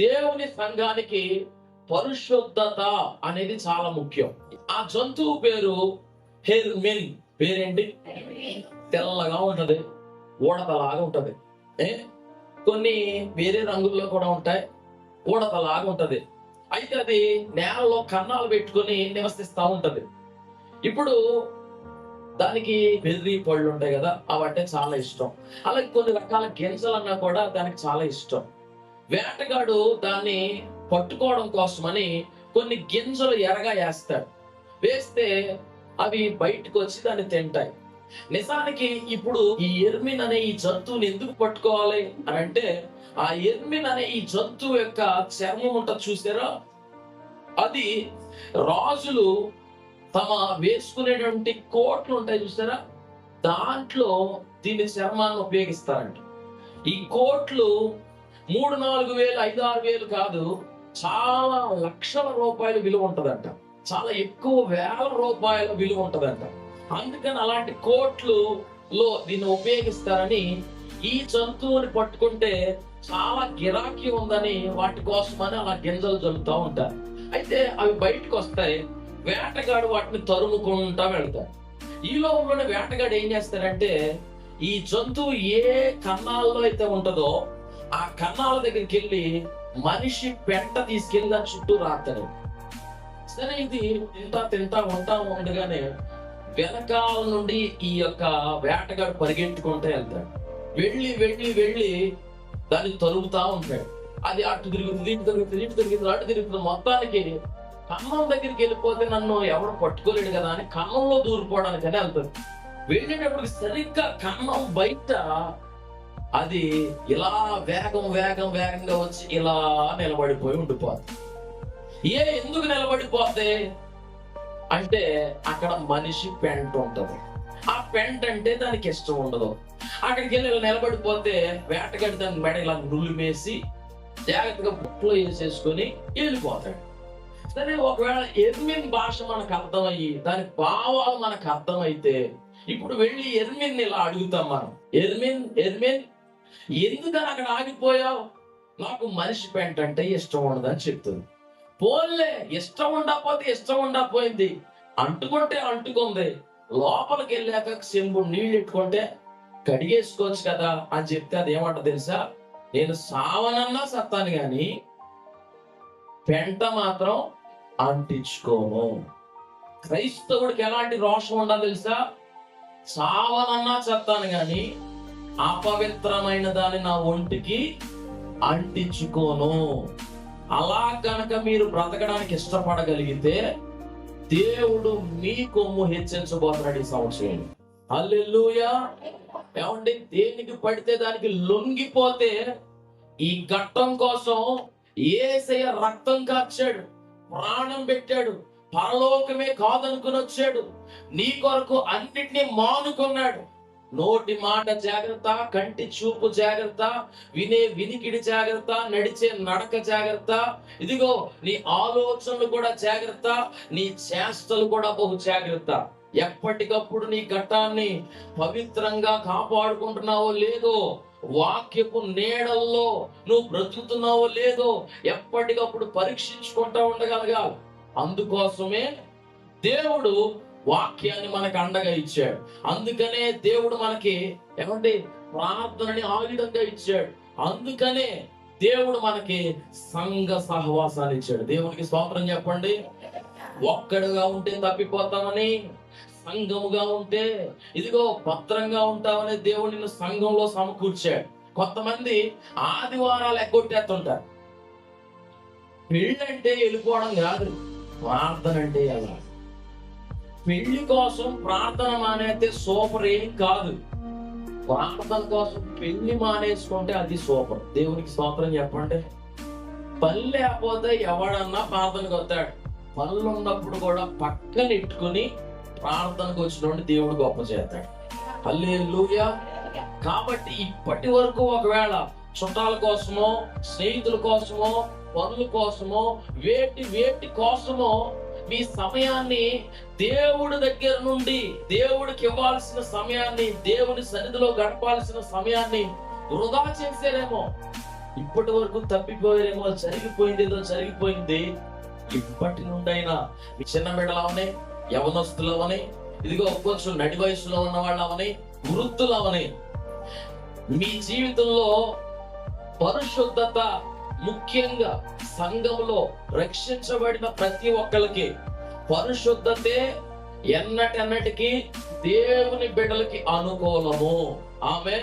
దేవుని సంఘానికి పరిశుద్ధత అనేది చాలా ముఖ్యం. ఆ జంతువు పేరు హెర్మిన్. పేరేంటి? తెల్లగా ఉంటది ఊడతలాగా ఉంటది. ఏ? కొన్ని వేరే రంగుల్లో కూడా ఉంటాయి ఊడతలాగా ఉంటది. అయితే అది నేలలో కన్నాలు పెట్టుకొని నివసిస్తూ ఉంటది. ఇప్పుడు దానికి బెర్రీ పళ్ళు ఉంటాయి కదా అవంటే చాలా ఇష్టం. అలాగే కొన్ని రకాల గింజలన్నా కూడా దానికి చాలా ఇష్టం. వేటగాడు దాన్ని పట్టుకోవడం కోసమని కొన్ని గింజలు ఎరగా వేస్తాడు. వేస్తే అవి బయటకు వచ్చి దాన్ని తింటాయి. నిజానికి ఇప్పుడు ఈ ఎర్మిన్ అనే ఈ జంతువుని ఎందుకు పట్టుకోవాలి అని అంటే ఆ ఎర్మిన్ అనే ఈ జంతువు యొక్క చర్మం ఉంటుంది చూసారా? అది రాజులు తమ వేసుకునేటువంటి కోట్లు ఉంటాయి చూసారా? దాంట్లో దీని చర్మాన్ని ఉపయోగిస్తారంట. ఈ కోట్లు మూడు నాలుగు వేలు ఐదు ఆరు వేలు కాదు చాలా లక్షల రూపాయల విలువ ఉంటదంట. చాలా ఎక్కువ వేల రూపాయల విలువ ఉంటదంట. అందుకని అలాంటి కోట్లు లో దీన్ని ఉపయోగిస్తారని ఈ జంతువుని పట్టుకుంటే చాలా గిరాకీ ఉందని వాటి కోసమని అలా గింజలు జల్లుతూ ఉంటారు. అయితే అవి బయటకు వస్తాయి వేటగాడు వాటిని తరుముకుంటా వెళ్తాడు. ఈ లోపలనే వేటగాడు ఏం చేస్తారంటే ఈ జంతువు ఏ కన్నాల్లో అయితే ఉంటుందో ఆ కన్నాల దగ్గరికి వెళ్ళి మనిషి పెంట తీసుకెళ్ళి దాని చుట్టూ రాతారు సరే ఇది తింటా తింటా ఉంటా ఉండగానే వెనకాల నుండి ఈ యొక్క వేటగాడు పరిగెట్టుకుంటూ వెళ్తాడు. వెళ్ళి వెళ్ళి వెళ్ళి దాన్ని తరుగుతా ఉంటాడు. అది అటు తిరుగుతుంది ఇటు తిరుగుతుంది ఇటు తిరుగుతుంది అటు తిరుగుతుంది. మొత్తానికి కన్నం దగ్గరికి వెళ్ళిపోతే నన్ను ఎవరు పట్టుకోలేడు కదా అని కన్నంలో దూరిపోవడానికి అని వెళ్తాడు. వెళ్ళేటప్పుడు సరిగ్గా కన్నం బయట అది ఇలా వేగం వేగం వేగంగా వచ్చి ఇలా నిలబడిపోయి ఉండిపోద్ది. ఏ ఎందుకు నిలబడిపోద్ది? అంటే అక్కడ మనిషి పెంట ఉంటుంది. ఆ పెంట అంటే దానికి ఇష్టం ఉండదు. అక్కడికి వెళ్ళి ఇలా నిలబడిపోతే వేటగాడి దాని మెడ ఇలా నులిమేసి జాగ్రత్తగా బుట్లో వేసేసుకొని వెళ్ళిపోతాడు. సరే ఒకవేళ ఎర్మిన్ భాష మనకు అర్థమయ్యి దాని భావాలు మనకు అర్థమైతే ఇప్పుడు వెళ్ళి ఎర్మిన్ ఇలా అడుగుతాం మనం. ఎర్మిన్ ఎర్మిన్ ఎందుకని అక్కడ ఆగిపోయావు? నాకు మనిషి పెంట అంటే ఇష్టం ఉండదని చెప్తుంది. పోన్లే ఇష్టం ఉండకపోతే ఇష్టం ఉండకపోయింది. అంటుకుంటే అంటుకుంది. లోపలికి వెళ్ళాక చెంబు నీళ్ళు ఎట్టుకుంటే కడిగేసుకోవచ్చు కదా అని చెప్తే అది ఏమంట తెలుసా? నేను సావనన్నా సత్తాను గాని పెంట మాత్రం అంటించుకోను. క్రైస్తవుడికి ఎలాంటి రోషం ఉండాలి తెలుసా? సావనన్నా చెప్తాను గాని అపవిత్రమైన దాన్ని నా ఒంటికి అంటించుకోను. అలా కనుక మీరు బ్రతకడానికి ఇష్టపడగలిగితే దేవుడు మీ కొమ్ము హెచ్చరించబోతున్నాడు ఈ సంవత్సరం. అల్లెల్లుయా ఏమండి? దేనికి పడితే దానికి లొంగిపోతే ఈ ఘట్టం కోసం ఏసయ్య రక్తం కార్చాడు ప్రాణం పెట్టాడు పరలోకమే కాదనుకుని వచ్చాడు. నీ కొరకు అన్నిటినీ మానుకున్నాడు. నోటి మాట జాగ్రత్త కంటి చూపు జాగ్రత్త వినే వినికిడి జాగ్రత్త నడిచే నడక జాగ్రత్త. ఇదిగో నీ ఆలోచనలు కూడా జాగ్రత్త నీ చేష్టలు కూడా బహు జాగ్రత్త. ఎప్పటికప్పుడు నీ ఘట్టాన్ని పవిత్రంగా కాపాడుకుంటున్నావో లేదో వాక్యపు నీడల్లో నువ్వు బ్రతుకుతున్నావో లేదో ఎప్పటికప్పుడు పరీక్షించుకుంటా ఉండగలగాలి. అందుకోసమే దేవుడు వాక్యాన్ని మనకు అండగా ఇచ్చాడు. అందుకనే దేవుడు మనకి ఏమంటే ప్రార్థనని ఆయుధంగా ఇచ్చాడు. అందుకనే దేవుడు మనకి సంఘ సహవాసాన్ని ఇచ్చాడు. దేవునికి స్తోత్రం చెప్పండి. ఒక్కడుగా ఉంటే తప్పిపోతామని సంఘముగా ఉంటే ఇదిగో భద్రంగా ఉంటామని దేవుడు నిన్ను సంఘంలో సమకూర్చాడు. కొంతమంది ఆదివారాలు ఎగ్గొట్టేస్తుంటారు. పెళ్ళంటే వెళ్ళిపోవడం కాదు ప్రార్థన అంటే వెళ్ళాలి. పెళ్ళి కోసం ప్రార్థన మానేస్తే సూపర్ ఏం కాదు. ప్రార్థన కోసం పెళ్ళి మానేసుకుంటే అది సూపర్. దేవునికి స్తోత్రం చెప్పండి. పని లేకపోతే ఎవడన్నా ప్రార్థనకు వస్తాడు. పనులు ఉన్నప్పుడు కూడా పక్కన ఇట్టుకుని ప్రార్థనకు వచ్చినోడిని దేవుడు గొప్ప చేస్తాడు. హల్లెలూయా. కాబట్టి ఇప్పటి వరకు ఒకవేళ చుట్టాల కోసమో స్నేహితుల కోసమో పనుల కోసమో వేటి వేటి కోసమో మీ సమయాన్ని దేవుడి దగ్గర నుండి దేవుడికి ఇవ్వాల్సిన సమయాన్ని దేవుని సన్నిధిలో గడపాల్సిన సమయాన్ని వృధా చేసేదేమో. ఇప్పటి వరకు తప్పిపోయారేమో జరిగిపోయింది ఏదో జరిగిపోయింది. ఇప్పటి నుండైనా చిన్న బిడ్డలవని యవనస్తులవని ఇదిగో కొంచెం నడి వయసులో ఉన్న వాళ్ళవని వృద్ధులవని మీ జీవితంలో పరిశుద్ధత ముఖ్యంగా సంఘంలో రక్షించబడిన ప్రతి ఒక్కరికి పరిశుద్ధతే ఎన్నటెన్నటికి దేవుని బిడ్డలకి అనుకూలము. ఆమె